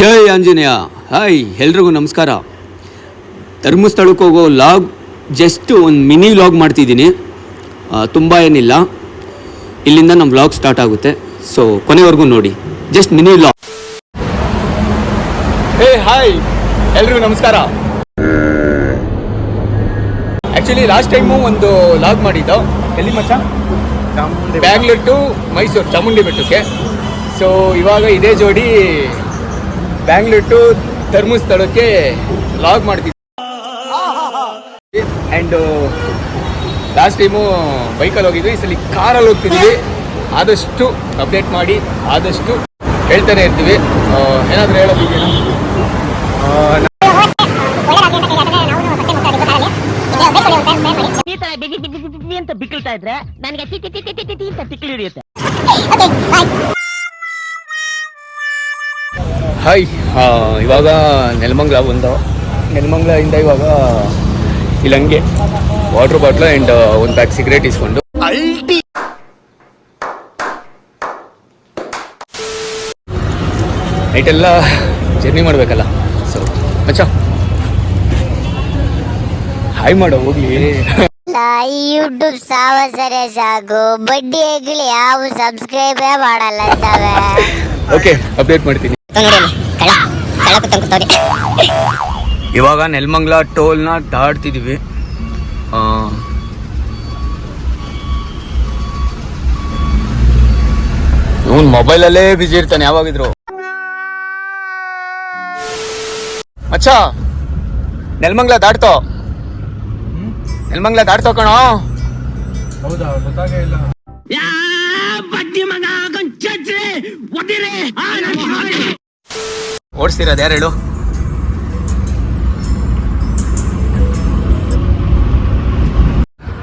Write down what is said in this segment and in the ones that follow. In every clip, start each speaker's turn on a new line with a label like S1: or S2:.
S1: ಜೈ Anjaneya. Hi ಎಲ್ರಿಗೂ ನಮಸ್ಕಾರ. ಧರ್ಮಸ್ಥಳಕ್ಕೆ ಹೋಗೋ ಲಾಗ್ ಜಸ್ಟ್ ಒಂದು ಮಿನಿ ಲಾಗ್ ಮಾಡ್ತಿದ್ದೀನಿ. ತುಂಬ ಏನಿಲ್ಲ. ಇಲ್ಲಿಂದ ನಮ್ಮ ವ್ಲಾಗ್ ಸ್ಟಾರ್ಟ್ ಆಗುತ್ತೆ. ಸೊ ಕೊನೆವರೆಗೂ ನೋಡಿ. Just mini vlog hey hi. ಎಲ್ರಿಗೂ ನಮಸ್ಕಾರ. ಆ್ಯಕ್ಚುಲಿ ಲಾಸ್ಟ್ ಟೈಮು ಒಂದು ಲಾಗ್ ಮಾಡಿದ್ದು. ಎಲ್ಲಿ ಮಚ್ಚ? ಬ್ಯಾಂಗ್ಳೂರ್ ಟು ಮೈಸೂರು ಚಾಮುಂಡಿ ಬೆಟ್ಟಕ್ಕೆ. ಸೊ ಇವಾಗ ಇದೇ ಜೋಡಿ ಬ್ಯಾಂಗ್ಳೂರ್ ಟು ಧರ್ಮಸ್ಥಳಕ್ಕೆ ಲಾಗ್ ಮಾಡ್ತಿದ್ವಿ. ಆ್ಯಂಡ್ ಲಾಸ್ಟ್ ಟೈಮು ಬೈಕಲ್ಲಿ ಹೋಗಿದ್ವಿ. ಈ ಸಲ ಕಾರಲ್ಲಿ ಹೋಗ್ತಿದ್ವಿ. ಆದಷ್ಟು ಅಪ್ಡೇಟ್ ಮಾಡಿ ಆದಷ್ಟು ಹೇಳ್ತಾನೆ ಇರ್ತೀವಿ. ಏನಾದರೂ ಹೇಳೋದಿದೆಯಾ?
S2: ಈ ತರ ಬಿಗಿ ಬಿಗಿ ಬಿಗಿ ಅಂತ ಬಿಕ್ಕಳ್ತಾ ಇದ್ರೆ ನನಗೆ ಟಿ ಟಿ ಟಿ ಟಿ ಟಿ ಅಂತ ತಿಕ್ಲಿ ಹಿಡಿಯುತ್ತೆ.
S1: ಹಾಯ್ ಇವಾಗ ನೆಲಮಂಗ್ಲ ಬಂದು ನೆಲಮಂಗ್ಲದಿಂದ ಇವಾಗ ಇಲ್ಲಿ ಹಂಗೆ ವಾಟರ್ ಬಾಟ್ಲು ಆ್ಯಂಡ್ ಒಂದು ಪ್ಯಾಕ್ ಸಿಗರೇಟ್ ಇಸ್ಕೊಂಡು. ನೈಟೆಲ್ಲ ಜರ್ನಿ ಮಾಡಬೇಕಲ್ಲ. ಸೊ ಮಚ್ಚ. ಹಾಯ್ ಮಾಡೋ ಹೋಗ್ಲಿ.
S3: ಯೂಟ್ಯೂಬ್ ಸಾವಸರೆ ಸಾಕು ಬಡ್ಡಿ ಹೆಗ್ಲಿ ಯಾವ ಸಬ್ಸ್ಕ್ರೈಬೇ ಮಾಡಲ್ಲ
S1: ಓಕೆ ಅಪ್ಡೇಟ್ ಮಾಡ್ತೀನಿ. ಇವಾಗ ನೆಲಮಂಗ್ಲ ಟೋಲ್ನ ದಾಟ್ತಿದೀವಿ. ಇವನ್ ಮೊಬೈಲಲ್ಲೇ ಬಿಜಿ ಇರ್ತಾನೆ ಯಾವಾಗಿದ್ರು. ಮಚ್ಚ ನೆಲಮಂಗ್ಲ ದಾಟ್ತೋ? ನೆಲಮಂಗ್ಲ ದಾಟ್ತೋ ಕಣೋ? ಓಡಿಸ್ತಿರೋದು, ಯಾರು ಹೇಳು.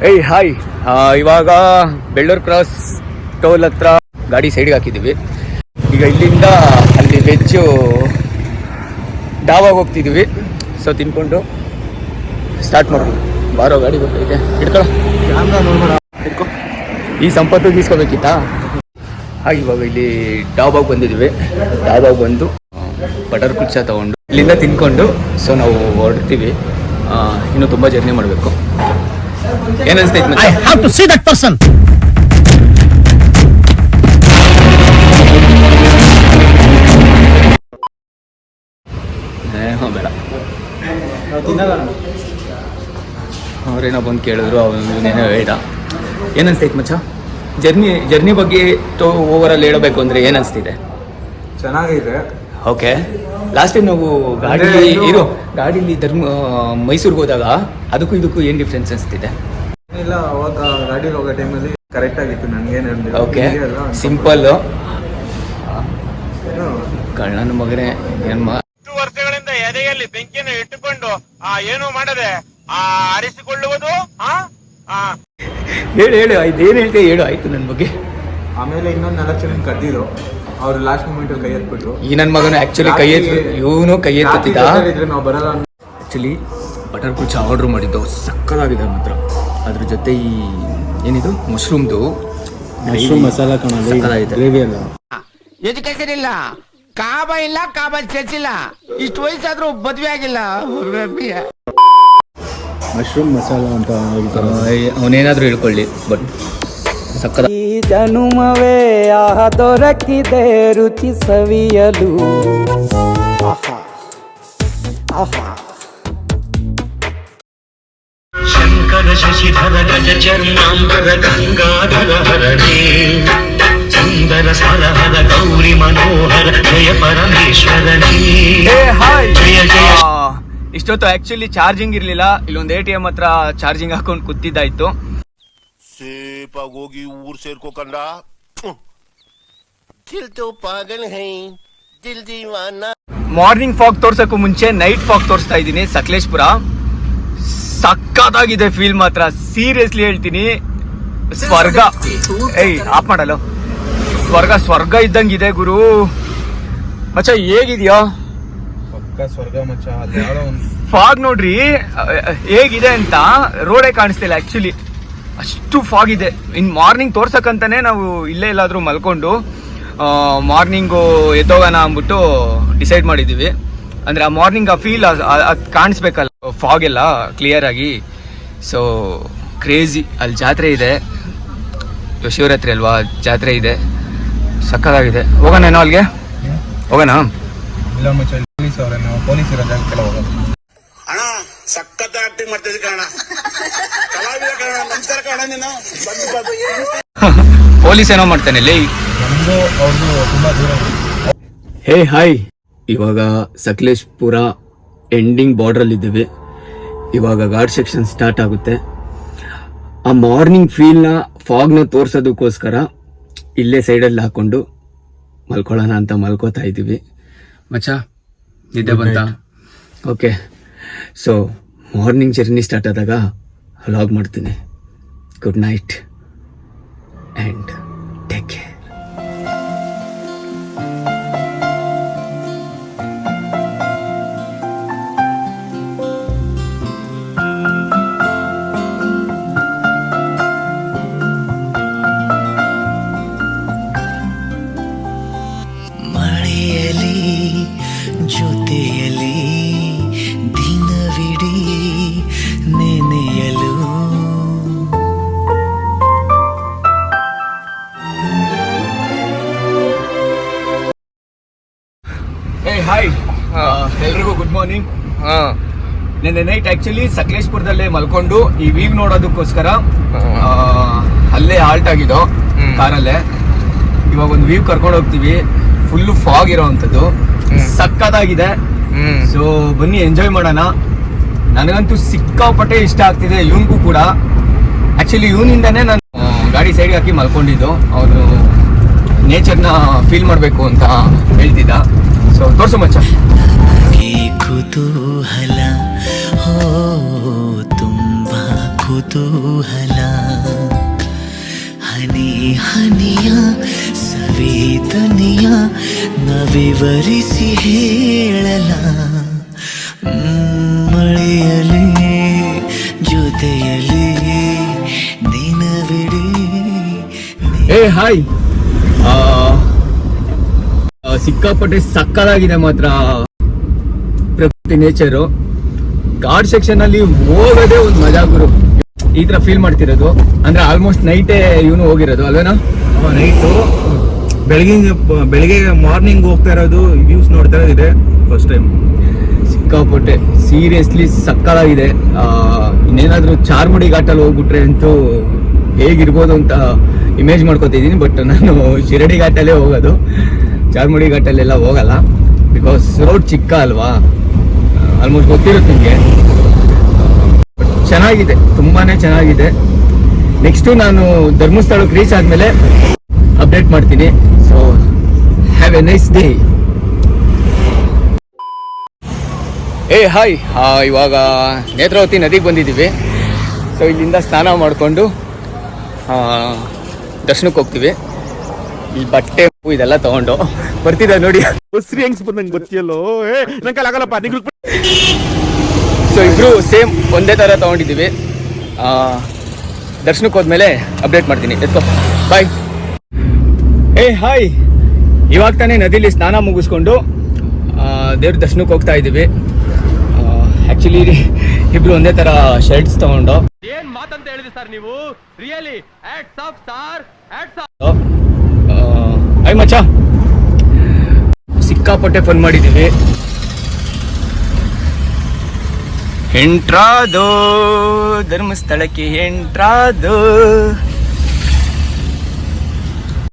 S1: ಏಯ್, ಹಾಯ್. ಇವಾಗ ಬೆಳ್ಳೂರು ಕ್ರಾಸ್ ಟೋಲ್ ಹತ್ರ ಗಾಡಿ ಸೈಡ್ಗೆ ಹಾಕಿದ್ದೀವಿ. ಈಗ ಇಲ್ಲಿಂದ ಅಲ್ಲಿ ವೆಜ್ಜು ಡಾವಾಗ ಹೋಗ್ತಿದ್ದೀವಿ. ಸೊ ತಿನ್ಕೊಂಡು ಸ್ಟಾರ್ಟ್ ಮಾಡ್ಬೋದು. ಬಾರೋ ಗಾಡಿ ಗೊತ್ತೈತೆ ಹಿಡ್ಕೊಳ್ಳೋ ಹಿಡ್ಕೊ ಈ ಸಂಪತ್ತು ಗೀಸ್ಕೋಬೇಕಿತ್ತಾ ಹಾಗೆ ಇವಾಗ ಇಲ್ಲಿ ಡಾಬಾಗ ಬಂದಿದ್ದೀವಿ. ಡಾಬಾಗ ಬಂದು ಬಟರ್ ಕುಲ್ಚಾ ತಗೊಂಡು ಇಲ್ಲಿಂದ ತಿನ್ಕೊಂಡು ಸೊ ನಾವು ಹೊರಡ್ತೀವಿ. ಇನ್ನೂ ಇನ್ನು ತುಂಬ ಜರ್ನಿ ಮಾಡಬೇಕು. ಏನನ್ಸ್ತೈತೆ I
S2: have to see that person
S1: ಬೇಡ. ಅವ್ರೇನೋ ಬಂದು ಕೇಳಿದ್ರು ಅವನೇನೋ ಬೇಡ ಏನನ್ಸ್ತೈತೆ ಮಚ್ಚ? ಜರ್ನಿ ಜರ್ನಿ ಬಗ್ಗೆ ಓವರಲ್ಲಿ ಹೇಳಬೇಕು ಅಂದರೆ ಏನನ್ಸ್ತಿದೆ
S4: ಚೆನ್ನಾಗಿದೆ.
S1: ಓಕೆ ಲಾಸ್ಟ್ ಟೈಮ್ ನಾವು ಗಾಡಿ ಇರೋ. ಗಾಡೀಲಿ ಧರ್ಮ ಮೈಸೂರಿಗೆ ಹೋದಾಗ ಅದಕ್ಕೂ ಇದಕ್ಕೂ ಏನು ಡಿಫ್ರೆನ್ಸ್ ಅನಿಸ್ತಿದೆ?
S4: ಇಲ್ಲ ಅವಾಗ ಗಾಡೀಲಿ ಹೋಗೋ ಟೈಮಲ್ಲಿ ಕರೆಕ್ಟ್ ಆಗಿತ್ತು ನನಗೇನು
S1: ಓಕೆ ಸಿಂಪಲ್ ಕಣ್ಣನ ಮಗನೇ ಏನು ಮಾ
S5: ಹತ್ತು ವರ್ಷಗಳಿಂದ ಎದೆಯಲ್ಲಿ ಬೆಂಕಿಯನ್ನು ಇಟ್ಟುಕೊಂಡು ಆ ಏನು ಮಾಡದೆ ಆ ಆರಿಸಿಕೊಳ್ಳುವುದು? ಆ ಆ
S1: ಹೇಳು ಹೇಳು ಆಯ್ತು. ಏನು ಹೇಳ್ತೀಯ? ಹೇಳು ಆಯ್ತು ನನ್ನ ಬಗ್ಗೆ.
S4: ಆಮೇಲೆ ಇನ್ನೊಂದು ನಾಲ್ಕು ಜನ ಕದ್ದಿದ್ರು ಅವ್ರು ಲಾಸ್ಟ್ ಮೂಮೆಂಟ್ ಅಲ್ಲಿ ಕೈ ಎತ್ಬಿಟ್ರು.
S1: ಈ ನನ್ನ ಮಗನು ಆ್ಯಕ್ಚುಲಿ ಕೈ ಎತ್ ಇವನು ಕೈ
S4: ಎತ್ತಿದ್ದ ನಾವು ಬರಲ್ಲ ಆಕ್ಚುಲಿ
S1: ಆ್ಯಕ್ಚುಲಿ ಬಟರ್ ಕುಚ್ಚ ಆರ್ಡ್ರ್ ಮಾಡಿದ್ದು ಸಕ್ಕದಾಗಿದೆ ಮಾತ್ರ ಅದ್ರ ಜೊತೆ ಈ ಏನಿದು? ಮಶ್ರೂಮ್ದು
S6: ಮಶ್ರೂಮ್ ಮಸಾಲ. ಗ್ರೇವಿ ಅಲ್ಲ.
S7: ಎಜುಕೇಶನ್ ಇಲ್ಲ ಕಾಬ ಇಲ್ಲ. ಕಾಬ ಚರ್ಚಿಲ್ಲ ಇಷ್ಟು ವಯಸ್ಸಾದ್ರೂ ಮದ್ವೆ ಆಗಿಲ್ಲ.
S6: ಮಶ್ರೂಮ್ ಮಸಾಲ ಅಂತ ಹೇಳ್ತಾರೆ.
S1: ಅವನೇನಾದ್ರೂ ಹೇಳ್ಕೊಳ್ಳಿ ಬಟ್ ಸಕ್ಕದ
S8: ಈ ಜನುಮವೇ ಆಹ ದೊರಕಿದೆ ರುಚಿ ಸವಿಯಲು. ಆಹಾ. ಆಹಾ.
S9: ಶಂಕರ ಶಶಿಧರ ಗಜ ಚರ್ಮಾಂಬರ ಗಂಗಾಧರ ಹರಣೇ. ಸುಂದರ ಸರಹರ ಗೌರಿ ಮನೋಹರ ಜಯ ಪರಮೇಶ್ವರನೇ. ಜಯ ಜಯ.
S1: ಇಷ್ಟೊತ್ತು ಆಕ್ಚುಲಿ ಚಾರ್ಜಿಂಗ್ ಇರಲಿಲ್ಲ. ಇಲ್ಲೊಂದು ಎ ಟಿ ಎಂ ಹತ್ರ ಚಾರ್ಜಿಂಗ್ ಹಾಕೊಂಡು ಕೂತಿದ್ದಾಯ್ತು.
S5: ಸೇಪಾಗಿ ಹೋಗಿ ಊರ್ ಸೇರ್ಕೋಕಂಡ ದಿಲ್ ತೋ ಪಾಗಲ್ ಹೈ. ದಿಲ್ ದೀವಾನ
S1: ಮಾರ್ನಿಂಗ್ ಫಾಗ್ ತೋರ್ಸಕ್ಕೂ ಮುಂಚೆ ನೈಟ್ ಫಾಗ್ ತೋರಿಸ್ತಾ ಇದ್ದೀನಿ ಸಕಲೇಶ್ಪುರ. ಸಕ್ಕತ್ತಾಗಿದೆ ಫೀಲ್ ಮಾತ್ರ. ಸೀರಿಯಸ್ಲಿ ಹೇಳ್ತೀನಿ ಸ್ವರ್ಗ. ಏಯ್ ಆಪ್ ಮಾಡಲ್ಲ. ಸ್ವರ್ಗ ಸ್ವರ್ಗ ಇದ್ದಂಗಿದೆ ಗುರು. ಮಚ್ಚ ಹೇಗಿದ್ಯಾ?
S4: ಪಕ್ಕ ಸ್ವರ್ಗ ಮಚ್ಚ
S1: ಫಾಗ್ ನೋಡ್ರಿ ಹೇಗಿದೆ ಅಂತ ರೋಡೇ ಕಾಣಿಸ್ತಿಲ್ಲ ಆಕ್ಚುಲಿ ಅಷ್ಟು ಫಾಗ್ ಇದೆ. ಇನ್ ಮಾರ್ನಿಂಗ್ ತೋರ್ಸಕ್ಕಂತಾನೆ ನಾವು ಇಲ್ಲೇ ಎಲ್ಲಾದ್ರೂ ಮಲ್ಕೊಂಡು ಮಾರ್ನಿಂಗು ಎದ್ದೋಗೋಣ ಅಂದ್ಬಿಟ್ಟು ಡಿಸೈಡ್ ಮಾಡಿದ್ದೀವಿ ಅಂದರೆ ಆ ಮಾರ್ನಿಂಗ್ ಆ ಫೀಲ್ ಅದು ಕಾಣಿಸ್ಬೇಕಲ್ಲ ಫಾಗ್ ಎಲ್ಲ ಕ್ಲಿಯರ್ ಆಗಿ. ಸೊ ಕ್ರೇಜಿ ಅಲ್ಲಿ ಜಾತ್ರೆ ಇದೆ. ಶಿವರಾತ್ರಿ ಅಲ್ವಾ, ಜಾತ್ರೆ ಇದೆ. ಸಕ್ಕತ್ತಾಗಿದೆ ಹೋಗೋಣ ಅಲ್ಲಿಗೆ? ಹೋಗೋಣ?
S5: ಸಖತ್ ಆಕ್ಟಿಂಗ್ ಮಾಡ್ತಿದ್ದೆ ಕಾರಣ ಕಲಾವಿದ ಕಾರಣ ನಮಸ್ಕಾರ ಕಾರಣ ನೀನು. ಬಂದು ಬಂದು.
S1: ಪೊಲೀಸ್ ಏನೋ ಮಾಡ್ತಾನೆ ಲೇ
S4: ನಮ್ದು ಅವ್ರದ್ದು ತುಂಬಾ ದೂರ
S1: ಹೇ ಹಾಯ್. ಇವಾಗ ಸಕಲೇಶ್ಪುರ ಎಂಡಿಂಗ್ ಬಾರ್ಡ್ರಲ್ಲಿ ಇದ್ದೀವಿ. ಇವಾಗ ಗಾರ್ಡ್ ಸೆಕ್ಷನ್ ಸ್ಟಾರ್ಟ್ ಆಗುತ್ತೆ. ಆ ಮಾರ್ನಿಂಗ್ ಫೀಲ್ನ ಫಾಗ್ನ ತೋರಿಸೋದಕ್ಕೋಸ್ಕರ ಇಲ್ಲೇ ಸೈಡಲ್ಲಿ ಹಾಕೊಂಡು ಮಲ್ಕೊಳ್ಳೋಣ ಅಂತ ಮಲ್ಕೋತಾ ಇದ್ದೀವಿ. ಮಚ್ಚ ನಿದ್ದೆ ಬಂತ? Okay so morning journey start ಆದಾಗ ಲಾಗ್ ಮಾಡ್ತೀನಿ. ಗುಡ್ ನೈಟ್ ಆ್ಯಂಡ್ ನಿನ್ನೆ ನೈಟ್ ಆಕ್ಚುಲಿ ಸಕಲೇಶ್ಪುರದಲ್ಲೇ ಮಲ್ಕೊಂಡು ಈ ವೀವ್ ನೋಡೋದಕ್ಕೋಸ್ಕರ ಅಲ್ಲೇ ಆಲ್ಟ್ ಆಗಿದ್ದು ಕಾರಲ್ಲೇ. ಇವಾಗ ಒಂದು ವೀವ್ ಕರ್ಕೊಂಡು ಹೋಗ್ತೀವಿ. ಫುಲ್ಲು ಫಾಗ್ ಇರೋವಂಥದ್ದು ಸಕ್ಕತ್ತಾಗಿದೆ. ಸೊ ಬನ್ನಿ ಎಂಜಾಯ್ ಮಾಡೋಣ. ನನಗಂತೂ ಸಿಕ್ಕಾಪಟ್ಟೆ ಇಷ್ಟ ಆಗ್ತಿದೆ ಇವನ್ಗೂ ಕೂಡ. ಆಕ್ಚುಲಿ ಇವನಿಂದಾನೇ ನಾನು ಗಾಡಿ ಸೈಡ್ಗೆ ಹಾಕಿ ಮಲ್ಕೊಂಡಿದ್ದು. ಅವನು ನೇಚರ್ನ ಫೀಲ್ ಮಾಡಬೇಕು ಅಂತ ಹೇಳ್ತಿದ್ದ. ಸೊ ತೋರ್ಸು ಮಚ್ಚ.
S9: ಈ ಕುತೂಹಲ ಹೋ ತುಂಬಾ ಕುತೂಹಲ. ಹನಿ ಹನಿಯ ಸವೇತನಿಯ ನವಿವರಿಸಿ ಹೇಳಲ. ಮಳೆಯಲಿ ಜೊತೆಯಲಿ ದಿನವಿಡೀ
S1: ಏ ಹಾಯ್. ಸಿಕ್ಕಾಪಟ್ಟೆ ಸಕ್ಕದಾಗಿದೆ ಮಾತ್ರ ಪ್ರಕೃತಿ ನೇಚರು ಗಾರ್ಡ್ ಸೆಕ್ಷನ್ ಅಲ್ಲಿ ಹೋಗೋದೇ ಒಂದು ಮಜಾ ಗುರು. ಈ ತರ ಫೀಲ್ ಮಾಡ್ತಿರೋದು. ಅಂದ್ರೆ ಆಲ್ಮೋಸ್ಟ್ ನೈಟೇ ಇವನು ಹೋಗಿರೋದು ಅಲ್ವೇನಾ?
S4: ನೈಟು ಬೆಳಗಿನ ಬೆಳಿಗ್ಗೆ ಮಾರ್ನಿಂಗ್ ಹೋಗ್ತಾ ಇರೋದು ವ್ಯೂಸ್ ನೋಡ್ತಾ ಇದೆ ಫಸ್ಟ್ ಟೈಮ್
S1: ಸಿಕ್ಕಾಪಟ್ಟೆ ಸೀರಿಯಸ್ಲಿ ಸಕ್ಕದಾಗಿದೆ ಇನ್ನೇನಾದ್ರೂ ಚಾರ್ಮುಡಿ ಘಾಟಲ್ಲಿ ಹೋಗ್ಬಿಟ್ರೆ ಅಂತೂ ಹೇಗಿರ್ಬೋದು ಅಂತ ಇಮೇಜ್ ಮಾಡ್ಕೋತಿದ್ದೀನಿ ಬಟ್ ನಾನು ಶಿರಡಿ ಘಾಟಲ್ಲೇ ಹೋಗೋದು. ಚಾರ್ಮುಡಿ ಘಾಟಲ್ಲೆಲ್ಲ ಹೋಗಲ್ಲ. ಬಿಕಾಸ್ ರೋಡ್ ಚಿಕ್ಕ ಅಲ್ವಾ? ಆಲ್ಮೋಸ್ಟ್ ಗೊತ್ತಿರುತ್ತೆ ನಿಮಗೆ ಚೆನ್ನಾಗಿದೆ ತುಂಬಾ ಚೆನ್ನಾಗಿದೆ. ನೆಕ್ಸ್ಟು ನಾನು ಧರ್ಮಸ್ಥಳಕ್ಕೆ ರೀಚ್ ಆದಮೇಲೆ ಅಪ್ಡೇಟ್ ಮಾಡ್ತೀನಿ. So have a nice day ಏ ಹಾಯ್ ಇವಾಗ ನೇತ್ರಾವತಿ ನದಿಗೆ ಬಂದಿದ್ದೀವಿ. ಸೊ ಇಲ್ಲಿಂದ ಸ್ನಾನ ಮಾಡಿಕೊಂಡು ದರ್ಶನಕ್ಕೆ ಹೋಗ್ತೀವಿ. ಇಲ್ಲಿ ಬಟ್ಟೆ ಇದೆಲ್ಲ ತಗೊಂಡು. ಬರ್ತಿದ್ದ ನೋಡಿ. ಸೊ ಇಬ್ರು ಸೇಮ್ ಒಂದೇ ಥರ ತಗೊಂಡಿದ್ದೀವಿ. ಆ, ದರ್ಶನಕ್ಕೆ ಹೋದ್ಮೇಲೆ ಅಪ್ಡೇಟ್ ಮಾಡ್ತೀನಿ. ಎತ್ಕೋ ಬಾಯ್ ಏ ಹಾಯ್. ಇವಾಗ ತಾನೇ ನದಿಲಿ ಸ್ನಾನ ಮುಗಿಸ್ಕೊಂಡು ದೇವ್ರ ದರ್ಶನಕ್ಕೆ ಹೋಗ್ತಾ ಇದ್ದೀವಿ. ಆ್ಯಕ್ಚುಲಿ ಇಬ್ರು ಒಂದೇ ತರ ಶರ್ಟ್ಸ್ ತಗೊಂಡು.
S5: ಏನ್ ಮಾತಂತ ಹೇಳಿದ್ರಿ ಸರ್ ನೀವು? ರಿಯಲಿ ಆಫ್ ಸ್ಟಾರ್ ಆಟ್ಸ್
S1: ಐ ಮಚ್ಚ. ಸಿಕ್ಕಾಪಟ್ಟೆ ಫನ್ ಮಾಡಿದ್ದೀವಿ ಹೆಂಟ್ರಾದೋ ಧರ್ಮಸ್ಥಳಕ್ಕೆ ಹೆಂಟ್ರಾದೋ.